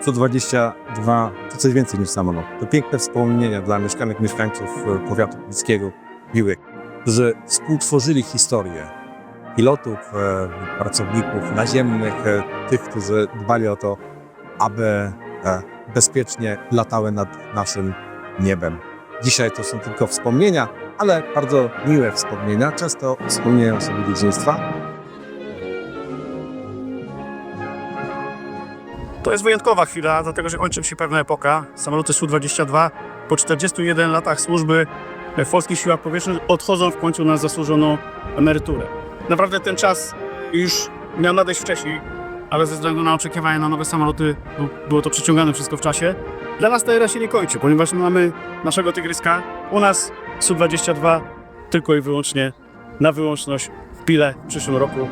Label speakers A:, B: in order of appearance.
A: Su-22 to coś więcej niż samolot. To piękne wspomnienia dla mieszkanek, mieszkańców e, powiatu pilskiego, Piły, którzy współtworzyli historię pilotów, e, pracowników naziemnych, e, tych, którzy dbali o to, aby bezpiecznie latały nad naszym niebem. Dzisiaj to są tylko wspomnienia, ale bardzo miłe wspomnienia, często wspomnienia sobie dzieciństwa.
B: To jest wyjątkowa chwila, dlatego że kończy się pewna epoka. Samoloty Su-22 po 41 latach służby w polskich siłach powietrznych odchodzą w końcu na zasłużoną emeryturę. Naprawdę ten czas już miał nadejść wcześniej, ale ze względu na oczekiwania na nowe samoloty bu- było to przeciągane wszystko w czasie. Dla nas ta era się nie kończy, ponieważ my mamy naszego tygryska. U nas Su-22 tylko i wyłącznie na wyłączność w Pile w przyszłym roku